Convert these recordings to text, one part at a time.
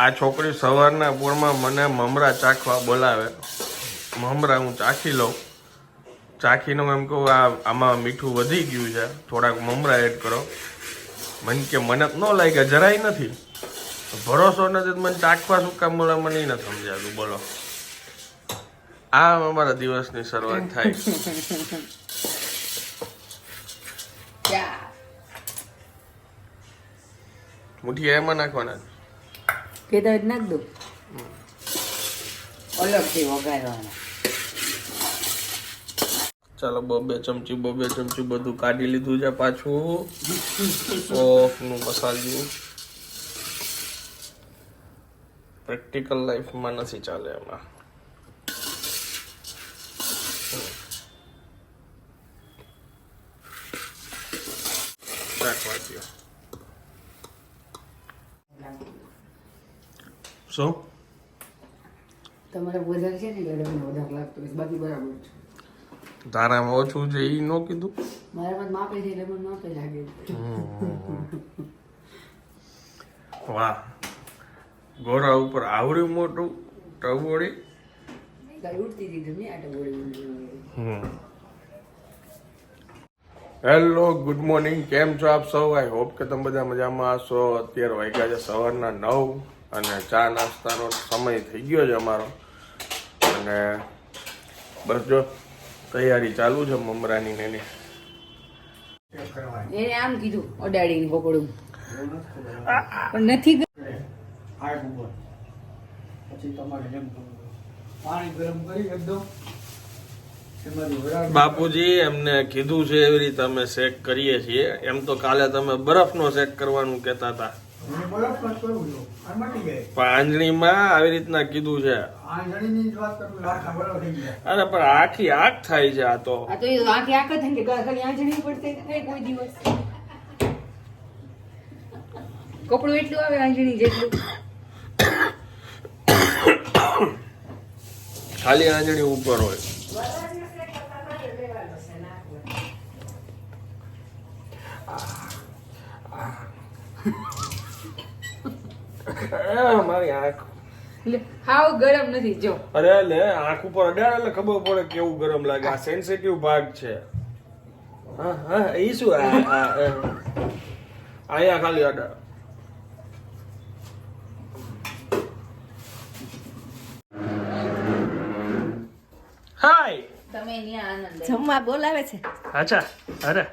આ છોકરી સવારના પોરમાં મને મમરા ચાખવા બોલાવે. મમરા હું ચાખી લઉં. ચાખીને એમ કહું આ આમાં મીઠું વધી ગયું છે. થોડાક મમરા એડ કરો. મને કે મને ન લાગ્યા જરાય નથી. ભરોસો નથી મને ચાખવા શું કામ બોલા મને ન સમજાતું. બોલો. આ અમારા દિવસની શરૂઆત થાય. મુઠિયા એમાં નાખવાના કેતા જ નાખ દો. અલગથી વગાડવાના. ચાલો બબે ચમચી બબે ચમચી બધું કાઢી લીધું છે પાછું. સોફનું મસાલિયું પ્રેક્ટિકલ લાઈફમાં નથી ચાલે એમાં. શું તમારે વધારે છે ને એટલે તમને વધારે લાગતો હોય. બાકી બરાબર છે. તારામાં ઓછું છે એ ન કીધું? મારામાં માપે છે એટલે મને માપે લાગે. વાહ. ગોરા ઉપર આવડ્યું મોટું ટવોળી? Hello good morning. કેમ છો આપ સૌ? આઈ હોપ કે તમે બધા મજામાં હશો. અત્યારે વાગ્યા છે સવારના નવ. અને ચા નાસ્તાનો સમય થઈ ગયો છે અમારો. અને બસ જો તૈયારી ચાલુ છે મમરાની ને એની. એને આમ કીધું અડાડીને પકડું. પણ નથી પછી તમારે જેમ પાણી ગરમ કરી એકદમ બાપુજી એમને કીધું છે એવી રીતે અમે શેક કરીએ છીએ. એમ તો કાલે તમે બરફનો શેક કરવાનું કહેતા હતા. આંજણીમાં આવી રીતના કીધું છે. આખા અરે પણ આખી આગ થાય છે આ તો. આખી આંખ જ ખાલી આંજણી પડશે કોઈ દિવસ. કપડું એટલું આવે આંજણી જેટલું. ખાલી આંજણી ઉપર હોય. આ મારી આંખ. હાવ ગરમ નથી જો. અરે લે આંખ ઉપર અડાડે એટલે ખબર પડે કેવું ગરમ લાગે. આ સેન્સિટિવ ભાગ છે. હા હા એ શું? આ આ, આ. અહીંયા ખાલી અડાડ હાય તમે અહીંયા આનંદ જમવા બોલાવે છે. અચ્છા અરે.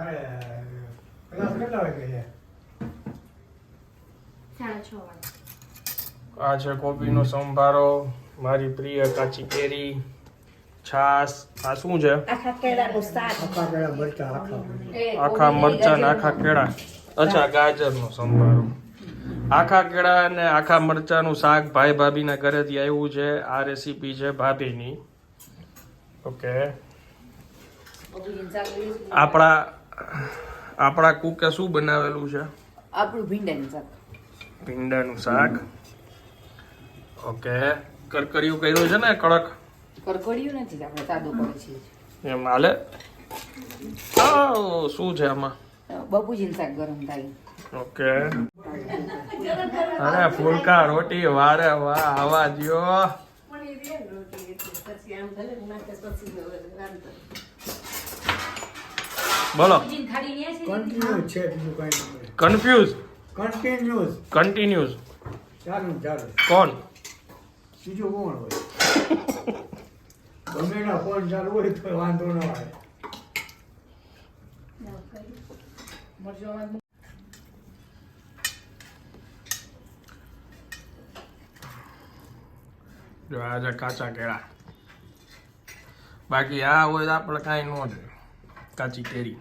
અરે કલાસ કેટલા વાગે છે આ છે કોબીનો સંભારો મારી પ્રિય કાચી કેરી છાસ આ શું છે આખા મરચા આખા આખા મરચા ને આખા કેળા અચ્છા ગાજરનો સંભારો આખા કેળા અને આખા મરચાનું શાક ભાઈ ભાભીના ઘરેથી આવ્યું છે આ રેસીપી છે ભાભીની ઓકે આપણા આપણા કુકે શું બનાવેલું છે? આપણું ભીંડાનું શાક. ભીંડાનું શાક. ઓકે. કરકરિયું કર્યું છે ને કડક? કરકડિયું નથી આપણે સાદું કરે છે એમ હાલે? શું છે આમાં? બાપુજીનું શાક ગરમ થાય. ઓકે. અરે ફૂલકા રોટી વારે વાહ આવા દ્યો બોલો. કન્ટિન્યુ છે બીજું કઈ કન્ફ્યુઝ કન્ટિન્યુઝ કન્ટિન્યુઝ ચાલુ ચાલુ. કોણ? બીજું કોણ હોય? ગમે ના ફોન ચાલુ હોય તો વાંધો ન આવે. જો આજે કાચા કેળા. બાકી આ હોય તો આપણે કાંઈ ન જોઈએ. કાચી કેરી.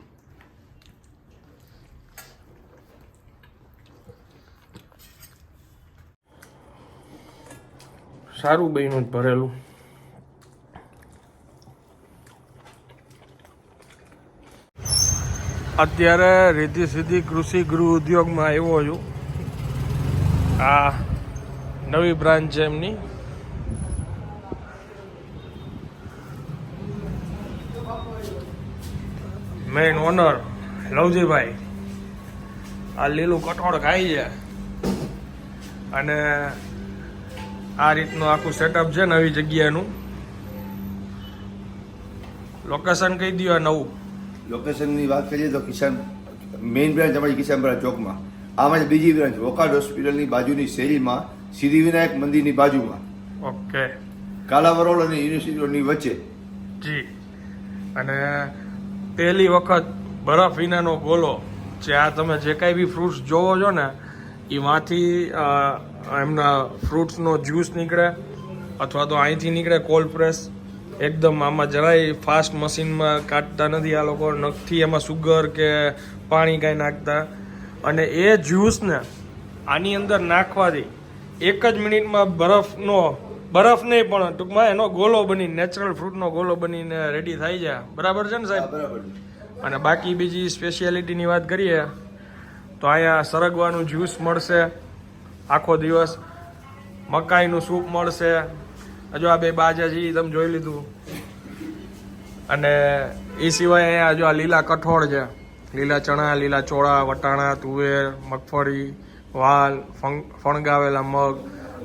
સારું બહેનું જ ભરેલું. અત્યારે રીધી સીધી કૃષિ ગૃહ ઉદ્યોગમાં આવ્યો છું. આ નવી બ્રાન્ચ છે એમની. Main owner Lavjibhai. આ લીલું કઠોળ ખાઈ છે. અને આ રીતનું આખું સેટઅપ છે નવી જગ્યાનું. લોકેશન કહી દો આ નવું. લોકેશનની વાત કરીએ તો કિસાન મેઇન બ્રાન્ચ અમારી કિસાનપુરા ચોકમાં. આમાં બીજી બ્રાન્ચ વોકાડ હોસ્પિટલની બાજુની શેરીમાં સિદ્ધિવિનાયક મંદિરની બાજુમાં. ઓકે કાલાવરોલ અને યુનિવર્સિટી રોડની વચ્ચે. જી. અને પહેલી વખત બરફ વિનાનો ગોલો જે આ તમે જે કાંઈ બી ફ્રૂટ્સ જોવો છો ને, એમાંથી એમના ફ્રૂટ્સનો જ્યુસ નીકળે, અથવા તો અહીંથી નીકળે કોલ્ડ પ્રેસ એકદમ આમાં જરાય ફાસ્ટ મશીનમાં કાઢતા નથી આ લોકો, નખથી એમાં સુગર કે પાણી કાંઈ નાખતા. અને એ જ્યુસને આની અંદર નાખવાથી એક જ મિનિટમાં બરફનો બરફ નહીં પણ ટૂંકમાં એનો ગોલો બની નેચરલ ફ્રૂટનો ગોલો બનીને રેડી થાય છે. બરાબર છે ને સાહેબ? બરાબર અને બાકી બીજી સ્પેશિયાલિટીની વાત કરીએ તો અહીંયા સરગવાનું જ્યુસ મળશે આખો દિવસ. મકાઈનું સૂપ મળશે. હજુ આ બે બાજા છે તમે જોઈ લીધું. અને એ સિવાય અહીંયા હજુ આ લીલા કઠોળ છે. લીલા ચણા લીલા ચોળા વટાણા તુવેર મગફળી વાલ ફણગાવેલા મગ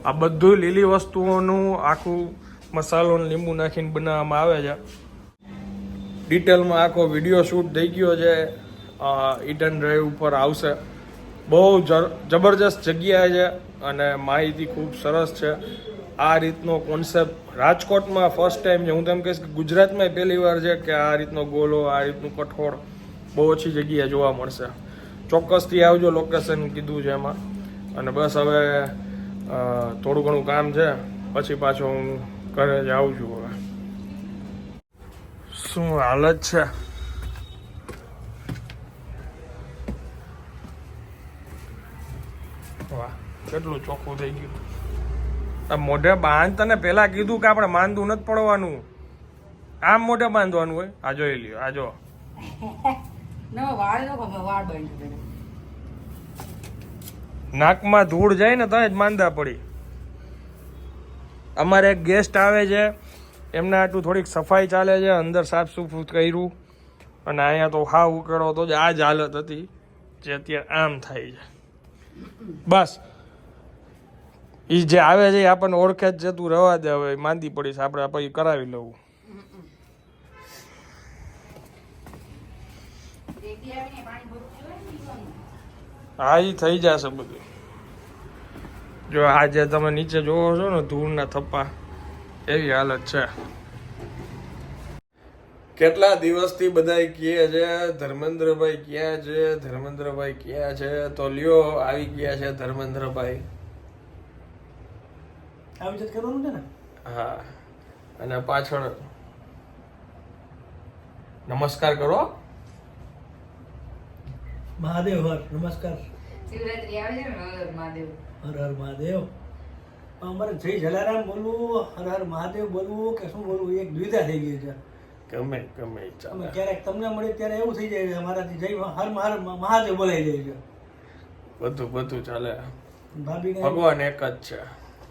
આ બધું લીલી વસ્તુઓનું આખું મસાલો લીંબુ નાખીને બનાવવામાં આવે છે. ડિટેલમાં આખો વીડિયો શૂટ થઈ ગયો છે. ઈટન ડ્રાઈવ ઉપર આવશે. બહુ જબરજસ્ત જગ્યા છે અને માહિતી ખૂબ સરસ છે. આ રીતનો કોન્સેપ્ટ રાજકોટમાં ફર્સ્ટ ટાઈમ છે. હું તેમ કહીશ કે ગુજરાતમાં પહેલી વાર છે કે આ રીતનો ગોલો, આ રીતનું કઠોળ બહુ ઓછી જગ્યાએ જોવા મળશે. ચોક્કસથી આવજો લોકેશન કીધું છે એમાં. અને બસ હવે થોડું ઘણું કામ છે. પછી પાછો હું ઘરે જ આવું છું હવે. શું હાલત છે? વાહ, કેટલું ચોખ્ખું થઈ ગયું. મોઢે બાંધ તને પેલા કીધું કે આપણે માંદું નથી પડવાનું. આમ મોઢે બાંધવાનું હોય? આ જોઈ લ્યો, આ જો. વાળ વાળ નાકમાં ધૂળ જાય ને ત્યાં જ માંદા પડી. અમારે એક ગેસ્ટ આવે છે એમને આટલું થોડીક સફાઈ ચાલે છે અંદર સાફ સૂફ કર્યું. અને અહીંયા તો હાવ ઉકેળો તો જ આ જ હાલત હતી જે અત્યારે આમ થાય છે. બસ. એ જે આવે છે એ આપણને ઓળખે જ છે તું રવા દે હવે માંદી પડીશ આપણે પછી કરાવી લઉં. હા એ થઈ જશે બધું. જો આજે તમે નીચે જોવો છો ને ધૂળના થપ્પા એવી હાલત છે. કેટલા દિવસથી બધા કહે છે ધર્મેન્દ્રભાઈ ક્યાં છે? ધર્મેન્દ્રભાઈ ક્યાં છે? તો લ્યો આવી ગયા છે ધર્મેન્દ્રભાઈ. આવી જત કરવાનું છે ને? હા. અને પાછળ નમસ્કાર કરો. મહાદેવ હર નમસ્કાર. શિવરાત્રી આવે છે ને મહાદેવ. હર હર મહાદેવ. અમારે જય જલારામ બોલવું હર હર મહાદેવ બોલવું કે શું બોલવું એક દ્વિધા થઈ ગઈ છે. ગમે ગમે અમે ક્યારેક તમને મળે ત્યારે એવું થઈ જાય છે અમારાથી જય હર હર મહાદેવ બોલાઈ જાય છે. બધું બધું ચાલે. ભાભીને ભગવાન એક જ છે.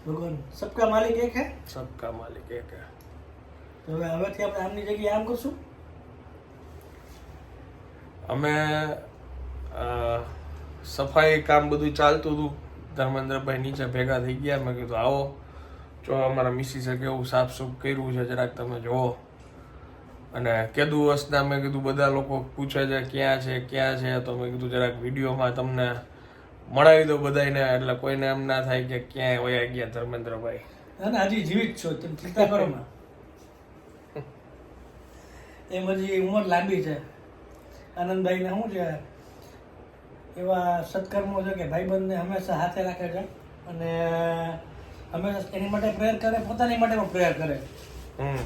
ભગવાન સબકા માલિક એક હે? સબકા માલિક એક હે. તો હવે હવેથી આપણે આમની જગ્યાએ આમ કરશું? અમે સફાઈ કામ બધું ચાલતું હતું. ધર્મેન્દ્રભાઈ નીચે ભેગા થઈ ગયા. મેં કીધું આવો. જો અમારા મિસિસે કેવું સાફ સૂફ કર્યું છે જરાક તમે જુઓ. અને કેદું વર્ષના મેં કીધું બધા લોકો પૂછે છે ક્યાં છે ક્યાં છે? તો મેં કીધું જરાક વિડીયોમાં તમને મળાવી દો બધાને એટલે કોઈને એમ ના થાય કે ક્યાંય વયા ગયા ધર્મેન્દ્રભાઈ. અને હજી જીવિત છો તમે ચિંતા કરો ના. એમ હજી ઉંમર લાંબી છે. આનંદભાઈને શું છે? એવા સત્કર્મો છે કે ભાઈબંધને હંમેશા હાથે રાખે છે અને હંમેશા એની માટે પ્રેયર કરે પોતાની માટે પણ પ્રેયર કરે. હમ.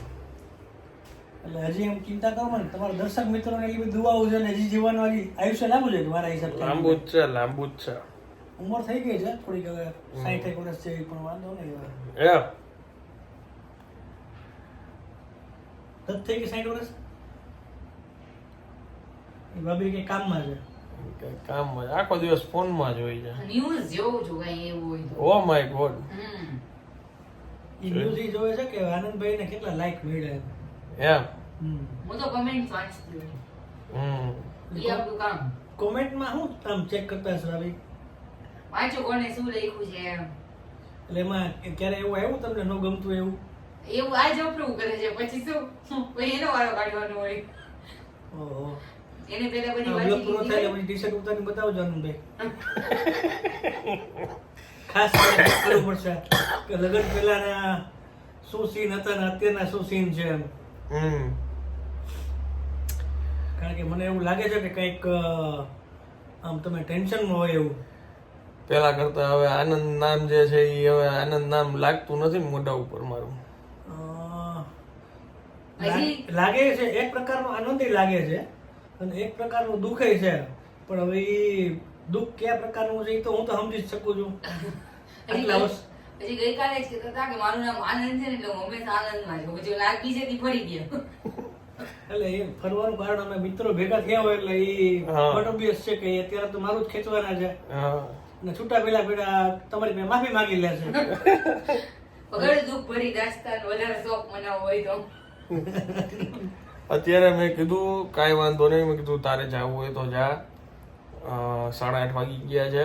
એટલે હજી એમ ચિંતા કરો ને તમારા દર્શક મિત્રોને એટલી બધી દુવાઓ છે ને હજી જીવવાનું હજી આયુષ્ય લાંબુ છે મારા હિસાબ લાંબુ જ છે લાંબુ જ છે. ઉંમર થઈ ગઈ છે થોડીક હવે સાઠ એક વર્ષ છે પણ વાંધો નહીં હવે. થઈ ગઈ સાઠ વર્ષ? ભાભી કઈ કામમાં છે? કામમાં જ. આખો દિવસ ફોનમાં જ હોય છે. ન્યૂઝ જેવું છું કઈ એવું હોય oh my god hmm. News જોવે છે કે આનંદભાઈને કેટલા લાઈક મળ્યા એમ. હમ. હું તો કમેન્ટ વાંચતી હમ. એ આપણું કામ. કોમેન્ટમાં હું આમ ચેક કરતા હશો આવી? વાંચો કોને શું લખ્યું છે એમ. એટલે એમાં ક્યારે એવું આવ્યું તમને? ન ગમતું એવું? એવું આ જ અપ્રૂવ કરે છે પછી શું? એનો વારો કાઢવાનો હોય. ઓહો. એને પેલા બધી વાત પૂરો થાય એટલે પછી ટી શર્ટ ઉતારીને બતાવજો આનંદભાઈ ખાસ કરીને કરવું પડશે કે લગ્ન પહેલાના શું સીન હતા ને અત્યારના શું સીન છે એમ. કારણ કે મને એવું લાગે છે કે કંઈક આમ તમે ટેન્શન હોય એવું. પેલા કરતા હવે આનંદ નામ જે છે એ હવે આનંદ નામ લાગતું નથી મોઢા ઉપર મારું. લાગે છે એક પ્રકારનો આનંદ લાગે છે. અને એક પ્રકારનું દુઃખ છે. પણ હવે એ દુઃખ કયા પ્રકારનું છે એ તો હું તો સમજી જ શકું છું. આટલા વર્ષ. હજી ગઈકાલે જ કહેતા હતા કે મારું નામ આનંદ છે ને એટલે હું હંમેશા આનંદમાં છું. પછી ઓલા બીજેથી ફરી ગયો. એટલે એ ફરવાનું કારણ અમે મિત્રો ભેગા થયા હોય એટલે એ હા. ઓટોબિયસ છે કે અત્યારે તો મારું જ ખેંચવાના છે. અને છૂટા પેલા પેલા તમારી મેં માફી માંગી લેશે વગર દુઃખ ભરી દાસ્તાન વધારે શોખ મનાવવો હોય તો. અત્યારે મેં કીધું કાંઈ વાંધો નહીં મેં કીધું તારે જવું હોય તો જા. સાડા આઠ વાગી ગયા છે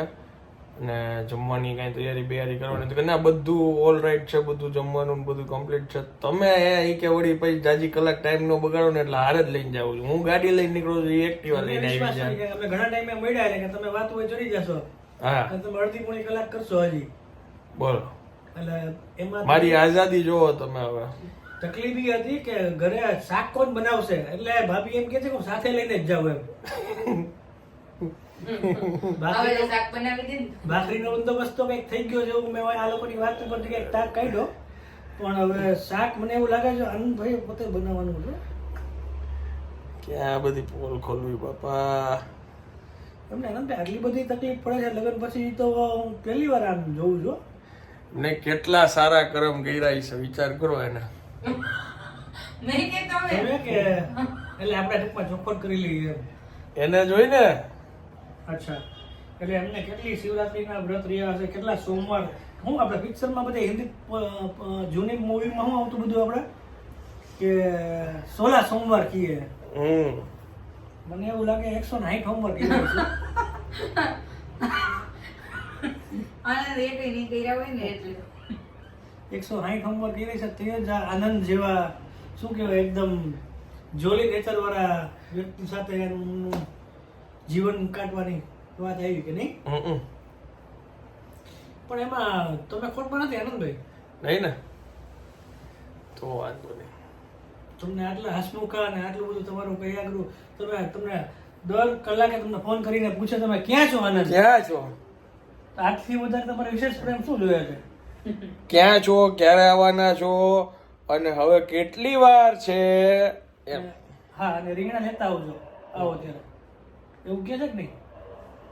અને જમવાની કાંઈ તૈયારી બૈયારી કરવાની તો ના બધું ઓલ રાઈટ છે બધું જમવાનું બધું કમ્પ્લીટ છે. તમે અહીંયા ઈ કે વળી પછી જાજી કલાક ટાઈમ નો બગાડો ને એટલે હારે જ લઈને જાઉં છું. હું ગાડી લઈને નીકળું છું એક્ટિવા લઈને આવી જાય. અમે ઘણા ટાઈમે મળ્યા એટલે કે તમે વાત હોય ચડી જશો. હા. તમે અડધી પોણી કલાક કરશો હજી. બોલો. એટલે એમાં મારી આઝાદી જોવો તમે હવે. તકલીફ એ હતી કે ઘરે શાક કોણ બનાવશે? એટલે ભાભી એમ કે છે કે હું સાથે લઈને જ જાઉં એમ. હવે ભાખરી તો શાક બનાવી દે ને. ભાખરીનો બંદોબસ્ત તો કંઈક થઈ ગયો છે એવું મેં આ લોકોની વાત ઉપરથી કંઈક તાક કાઢ્યો. પણ હવે શાક મને એવું લાગે છે આનંદભાઈ પોતે બનાવવાનું છે ક્યાં બધી પોલ ખોલવી બાપા. તમને આનંદભાઈ આટલી બધી તકલીફ પડે છે લગ્ન પછી તો હું પહેલી વાર આમ જોઉં છું. ને કેટલા સારા કર્મ કર્યા છે વિચાર કરો એના. મેં કે તમે. તમે કે? એટલે આપણે ટૂંકમાં ચોખ્ખોટ કરી લઈએ એને જોઈને? અચ્છા. એટલે એમને કેટલી શિવરાત્રીના વ્રત રહ્યા હશે કેટલા સોમવાર? હું આપણે પિક્ચરમાં બધા હિન્દી જૂની મૂવીમાં શું આવતું બધું આપણે? કે સોલા સોમવાર કીએ હમ. મને એવું લાગે એકસો સાઠ હોમવર્ક કીધું છે. આનંદ એ કઈ નહીં કર્યા હોય ને એટલે. એકસો સાઠ હોમવર્ક કરી છે તે જ આનંદ જેવા શું કહેવાય એકદમ જોલી નેચર વાળા વ્યક્તિ સાથે એનું જીવન કાઢવાની વાત આવી કે નહીં? પણ એમાં તમે ખોટમાં નથી આનંદભાઈ? નહીં ને. તો વાંધો નહીં. તમને આટલા હસમુખા અને આટલું બધું તમારું કહ્યા કરું તમે તમને દર કલાકે તમને ફોન કરીને પૂછે તમે ક્યાં છો આનંદ? ક્યાં છો? આટલી વધારે તમારે વિશેષ પ્રેમ શું જોયા છે? ક્યાં છો ક્યારે આવવાના છો અને હવે કેટલી વાર છે? એમ. હા અને રીંગણા લેતા આવજો. આવો ત્યારે. એવું કહે છે કે નહીં?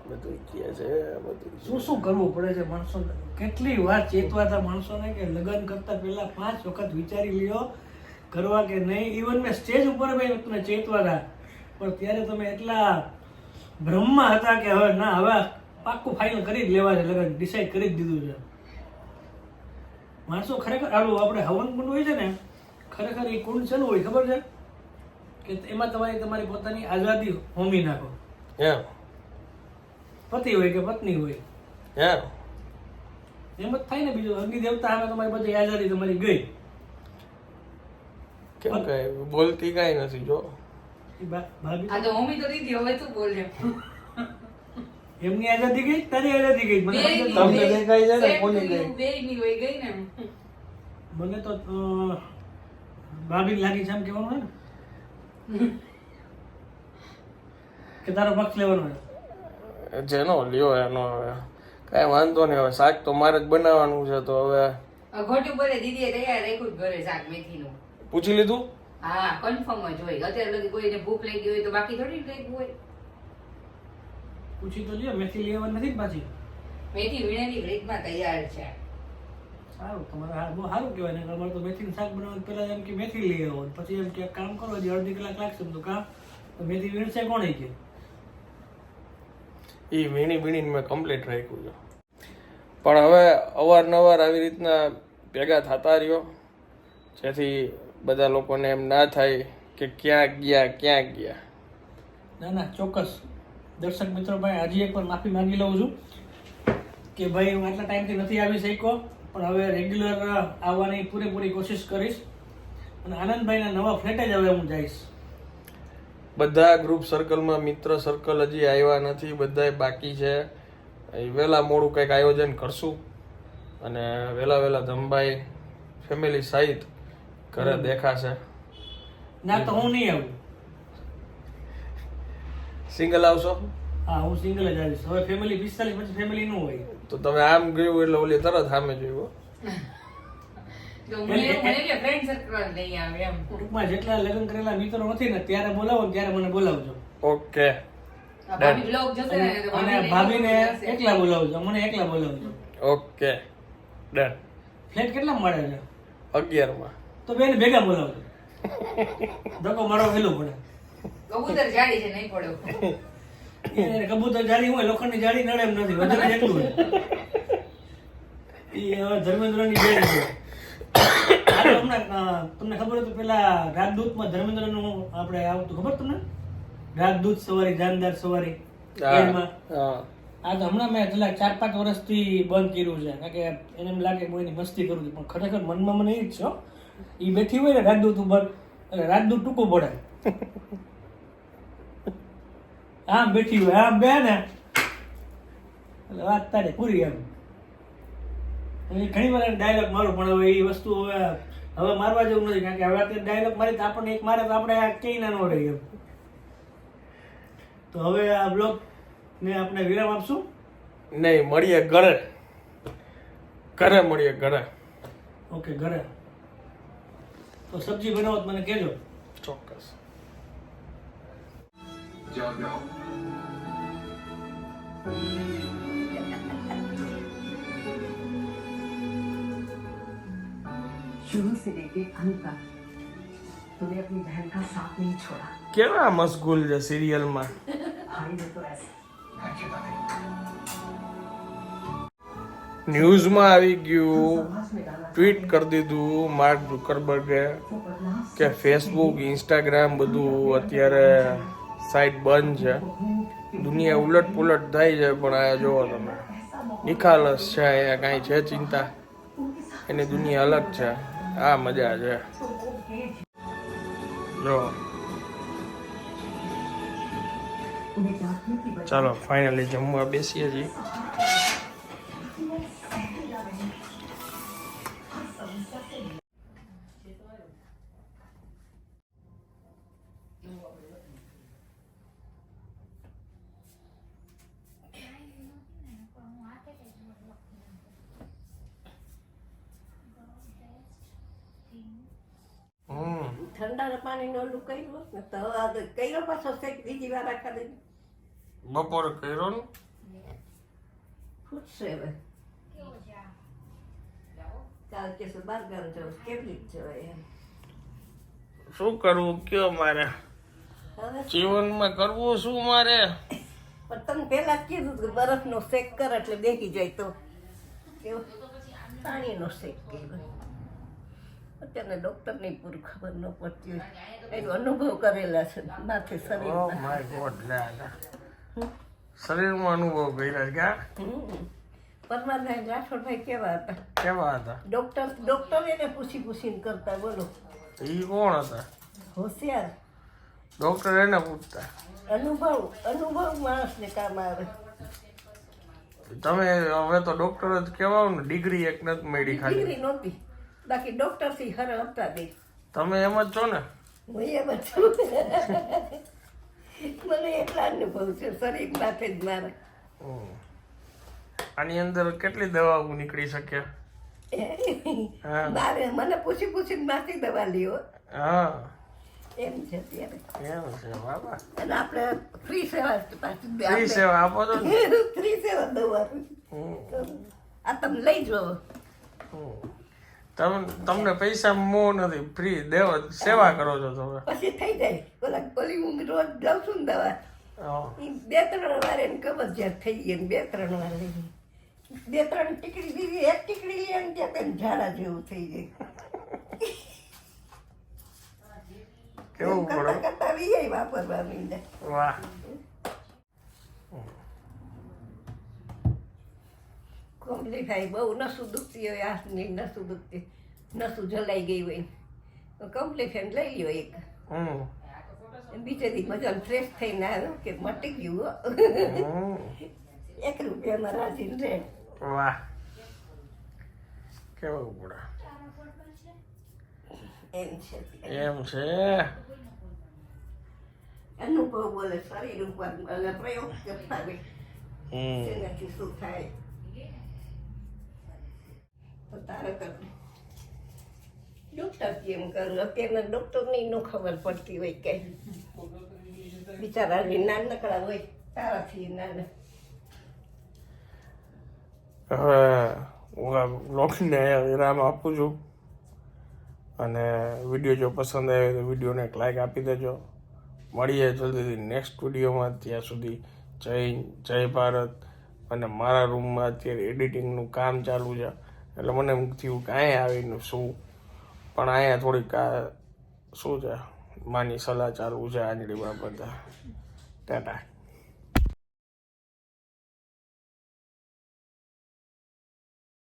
બધું કહે છે બધું શું શું કરવું પડે છે માણસો કેટલી વાર ચેતવાતા માણસોને કે લગ્ન કરતા પહેલા પાંચ વખત વિચારી લ્યો કરવા કે નહીં. ઇવન મેં સ્ટેજ ઉપર મેં તમને ચેતવા હતા પણ ત્યારે તમે એટલા બ્રહ્મા હતા કે હવે ના હવે પાક્કું ફાઇનલ કરી જ લેવા છે લગ્ન. ડિસાઈડ કરી જ દીધું છે. માણસો ખરેખર આલું આપણે હવન કુંડ હોય છે ને ખરેખર એ કુંડ શેનું હોય ખબર છે? કે એમાં તમારી તમારી પોતાની આઝાદી હોમી નાખો. એમ. પતિ હોય કે પત્ની હોય. એમ. એમ જ થાય ને બીજું. અગ્નિ દેવતા હવે તમારી બધી આઝાદી તમારી ગઈ. કેમ કઈ? બોલતી કઈ નથી જો. ભાભી આ તો હોમી તો દીધી હવે તું બોલજો એમની આઝાદી ગઈ તારી આઝાદી ગઈ. મને તમને નથી. દેખાય છે ને, કોની ગઈ? બેયની હોય ગઈ ને. મને તો ભાભી લાગી છે એમ કહેવાનું હોય ને? કે તારો પક્ષ લેવાનો હોય? જેનો લ્યો એનો હવે. કઈ વાંધો નહીં હવે શાક તો મારે જ બનાવવાનું છે તો હવે ઘોટું બોલે દીદીએ તૈયાર રાખ્યું જ ઘરે શાક મેથીનું. પૂછી લીધું? હા કન્ફર્મ જ હોય. અત્યારે લગી કોઈને ભૂખ લાગી હોય તો બાકી થોડી કંઈક હોય. પૂછી તો લ્યો મેથી લેવાની નથી પાછી? મેથી વીણેલી ફ્રીજમાં તૈયાર છે. સારું તમારે હા બહુ સારું કહેવાય ને તમારે તો મેથીનું શાક બનાવવાનું પહેલાં એમ કે મેથી લઈ આવો પછી એમ કે કામ કરો હજી અડધી કલાક લાગશે. તો કામ તો મેથી વીણશે કોણ કે? એ વીણી વીણીને મેં કમ્પ્લીટ રાખ્યું છે. પણ હવે અવારનવાર આવી રીતના ભેગા થતા રહ્યો. જેથી બધા લોકોને એમ ના થાય કે ક્યાં ગયા ક્યાં ગયા. ના ના ચોક્કસ. દર્શક મિત્રો ભાઈ હજી એક વાર માફી માંગી લઉં છું કે ભાઈ હું આટલા ટાઈમથી નથી આવી શક્યો પણ હવે રેગ્યુલર આવવાની પૂરેપૂરી કોશિશ કરીશ અને આનંદભાઈના નવા ફ્લેટે જ હવે હું જઈશ. બધા ગ્રુપ સર્કલમાં મિત્ર સર્કલ હજી આવ્યા નથી બધાય બાકી છે. વહેલા મોડું કંઈક આયોજન કરશું અને વહેલા વહેલા ધમભાઈ ફેમિલી સહિત ઘરે દેખાશે. ના તો હું નહીં આવું. સિંગલ આવશો? હા હું સિંગલ જ આવીશ. હવે ફેમિલી પિસ્તાલીસ પછી ફેમિલી નું હોય. તો તમે આમ ગયું એટલે ઓલી તરત સામે જોયું ટૂંકમાં જેટલા લગ્ન કરેલા મિત્રો નથી ને ત્યારે બોલાવો ત્યારે મને બોલાવજો. ઓકે. અને ભાભીને એકલા બોલાવજો મને એકલા બોલાવજો. ઓકે. ડન ફ્લેટ કેટલા મળે છે? અગિયારમાં. તો બેન ભેગા બોલાવજો. ધક્કો મારો વહેલું પડે. કબૂતર જાડી છે નહીં પડ્યો કબૂતર જાળી હોય લોખંડની જાળી નડે એમ નથી વધારે જેટલું એ હવે ધર્મેન્દ્રની જાળી છે. આ તો હમણાં અ, તમને ખબર હતું પેલા રાજદૂતમાં ધર્મેન્દ્રનું આપણે આવતું ખબર તમને? રાજદૂત સવારી જાનદાર સવારી આ તો હમણાં મેં છેલ્લા ચાર પાંચ વર્ષથી બંધ કર્યું છે કારણ કે એને એમ લાગે કે હું એની મસ્તી કરું છું પણ ખરેખર મનમાં મને એ જ છો એ બેઠી હોય ને રાજદૂત ઉપર એટલે રાજદૂત ટૂંકું પડે આમ બેઠી હોય આમ બે ને. એટલે વાત તારે પૂરી એમ. ઘણી વાર ડાયલોગ મારું પણ હવે એ વસ્તુ હવે હવે મારવા જેવું નથી કારણ કે હવે અત્યારે ડાયલોગ મારી તો આપણને એક મારે તો આપણે આ કઈ ના નો રહી એમ. તો હવે આ બ્લોગ ને આપણે વિરામ આપશું? નહીં મળીએ ઘરે. ઘરે મળીએ ઘરે. ઓકે ઘરે. તો સબ્જી બનાવો મને કહેજો. ચોક્કસ. शुरू से लेके अंत तक तूने अपनी बहन का साथ नहीं छोड़ा કેવા મશગુલ છે સિરિયલમાં भाई ने तो ऐसे ન્યૂઝમાં આવી ગયું समाज में डाला ટ્વીટ કરી દીધું માર્ક ઝુકરબર્ગે वो बदलाव કે ફેસબુક ઇન્સ્ટાગ્રામ બધું અત્યારે સાઈડ બંધ છે. દુનિયા ઉલટ પુલટ થાય છે પણ આ જોવો તમે. નિખાલસ છે અહીંયા કાંઈ છે ચિંતા? એની દુનિયા અલગ છે. આ મજા છે. જો ચાલો ફાઇનલી જમવા બેસીએ છીએ. ઠંડા પાણીનો ઓલું કર્યું હોત ને તો કર્યો પાછો શેક બીજી વાર આખા દી બપોરે કર્યો ને? ફૂટશે હવે. કાલ કે શું બાર ગામ જવું જ જવાય શું કરવું કયો મારે? જીવનમાં કરવું શું મારે? પણ તમે પેલા કીધું કે બરફનો શેક કર એટલે બેસી જાય તો. પાણીનો શેક કર્યો અત્યારે ડૉક્ટરની પૂરું ખબર ન પડતી હોય. એનો અનુભવ કરેલા છે માથે ઓ શરીરમાં માય ગોડ લે લે. શરીરમાં અનુભવ કર્યા છે ક્યાં. પરમારભાઈ રાઠોડભાઈ કેવા હતા? કેવા હતા? ડૉક્ટર ડૉક્ટર એને પૂછી પૂછીને કરતા બોલો. એ કોણ હતા? હોશિયાર. ડોક્ટર એને પૂછતા. અનુભવ અનુભવ માણસને કામ આવે. તમે હવે તો ડોક્ટર જ કહેવાઓ ને ડિગ્રી એક નથી મળી ખાલી. ડિગ્રી નહોતી. બાકી ડોક્ટરથી હર હતા દે. તમે એમ જ છો ને? હું એમ જ છું. મને એટલા અનુભવ છે શરીર માથે જ મારે. આની અંદર કેટલી દવાઓ નીકળી શકે? હા. મારે મને પૂછી પૂછીને માથી દવા લ્યો. હા. એમ છે અત્યારે. એમ છે બાબા અને આપણે ફ્રી સેવા જ પાછી ફ્રી સેવા આપો તો ફ્રી સેવા દવા. આ તમે લઈ જાઓ. તમ તમને પૈસા મોહ નથી ફ્રી દેવા સેવા કરો છો તમે. પછી થઈ જાય. ઓલા ઓલી હું રોજ જાઉં છું ને દવા. બે ત્રણ વાર એને કબજિયાત થઈ ગઈ બે ત્રણ વાર લઈ બે ત્રણ ટીકડી દીધી એક ટીકડી લે ને ત્યાં તેને ઝાડા જેવું થઈ જાય કેવું પડે? કરતા વીઆઈ વાપરવા મીંડે વાહ. કોમ્પ્લિફાઈ બહુ નસું દુખતી હોય હાથની નસું દુખતી. નસું જલાઈ ગઈ હોય. કમ્પ્લીટ કોમ્પ્લિફાઈ લઈ લ્યો એક. બીજે દી બધા ફ્રેશ થઈને આવ્યો કે મટી ગયું. એક રૂપિયામાં રાજી રે વાહ. કેવો પડે એમ છે. એમ છે. અનુભવ બોલે શરીર ઉપર પ્રયોગ કરતા હોય. તેનાથી શું થાય. તારે ડોક્ટર કેમ કરું? અત્યારના ડૉક્ટરની નો ખબર પડતી હોય કે બિચારા નાનકડા હોય, તારાથી નાના. હવે હું બ્લોગને વિરામ આપું છું. અને વીડિયો જો પસંદ આવે તો વિડીયોને એક લાઈક આપી દેજો. મળીએ જલ્દીથી નેક્સ્ટ વિડીયોમાં ત્યાં સુધી જય જય ભારત. અને મારા રૂમમાં અત્યારે એડિટિંગનું કામ ચાલુ છે. એટલે મને એમ થયું કે અહીંયા આવીને શું? પણ અહીંયા થોડીક આ શું છે? માની સલાહ ચાલુ છે આંજળી બાબતે. ટાટા.